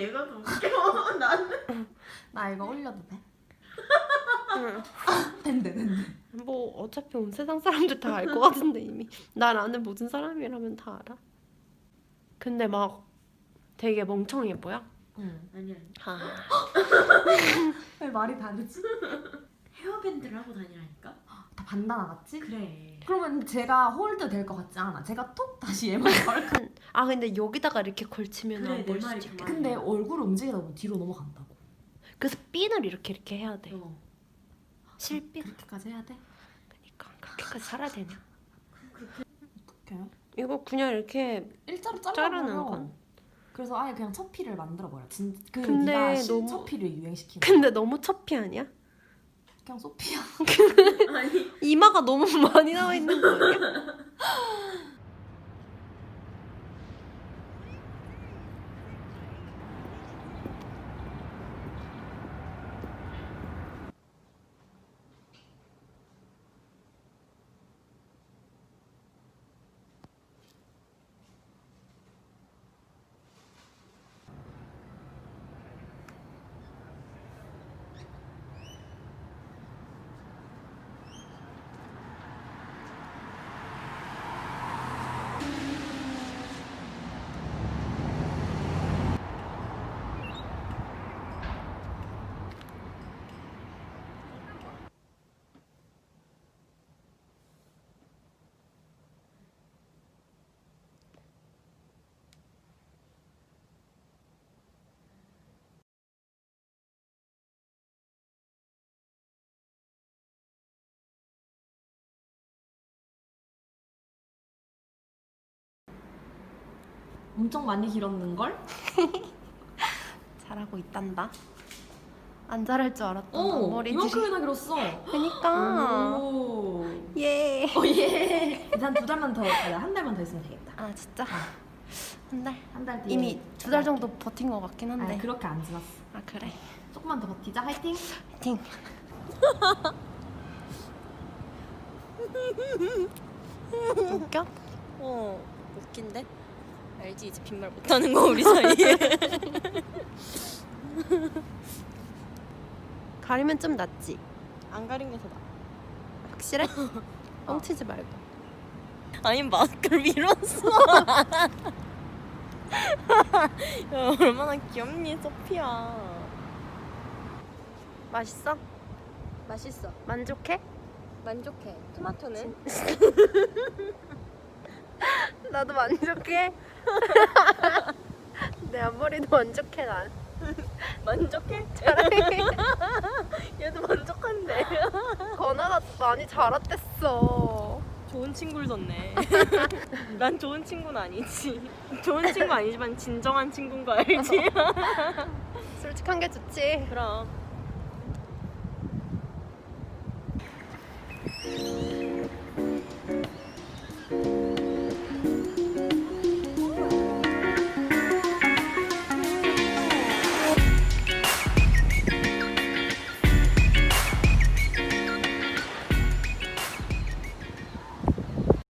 얘가 더 웃겨. 나는 나 이거 올려도 돼? 된대 된대. 뭐 어차피 온 세상 사람들 다 알 것 같은데 이미 날 아는 모든 사람이라면 다 알아. 근데 막 되게 멍청해 보여. 응. 아니야. 아니. 아. 왜 말이 다르지? 헤어밴드를 하고 다니라니까. 다 반다나 같지? 그래 그러면 제가 홀드 될 것 같지 않아? 제가 톡 다시 얘만 걸까? 아 근데 여기다가 이렇게 걸치면 그래, 안내 수도 말이 있겠다. 그 근데 얼굴 움직이다 보면 뒤로 넘어간다고. 그래서 핀을 이렇게 이렇게 해야 돼. 어. 실핀. 그렇게까지 해야 돼? 그러니까 그렇게까지 살아야 되냐? 어떡해? 이거 그냥 이렇게 일자로 자르는 잘라버려. 건. 그래서 아예 그냥 첫피를 만들어 버려. 진, 그 근데 네가 너무- 신첫피를 유행시키는 근데 너무 첩피 아니야? 그냥 소피야. 아니 이마가 너무 많이 나와 있는 거 아니야? 엄청 많이 길었는 걸? 잘하고 있단다. 안 잘할 줄 알았다. 어, 머리들이. 이만큼이나 길었어. 그니까. 오. 예. 어 예. 한두 달만 더, 아니, 한 달만 더 있으면 되겠다. 아 진짜. 한 달. 한 달 뒤에. 이미 두 달 정도 버틴 것 같긴 한데. 아니, 그렇게 안 지났어. 아 그래. 조금만 더 버티자. 화이팅. 파이팅. 웃겨? 어 웃긴데? 알지 이제 빈말 못하는 거 우리 사이에 가리면 좀 낫지. 안 가린 게더 나아 확실해? 뻥치지 말고. 아니 마스크를 밀었어 야, 얼마나 귀엽니 소피야 맛있어? 맛있어 만족해? 만족해 토마토는? 나도 만족해. 내 앞머리도 만족해 난. 만족해? 차라리 얘도 만족한데 건아가 많이 자랐댔어. 좋은 친구를 뒀네 난 좋은 친구는 아니지 좋은 친구 아니지만 진정한 친구인 거 알지? 솔직한 게 좋지. 그럼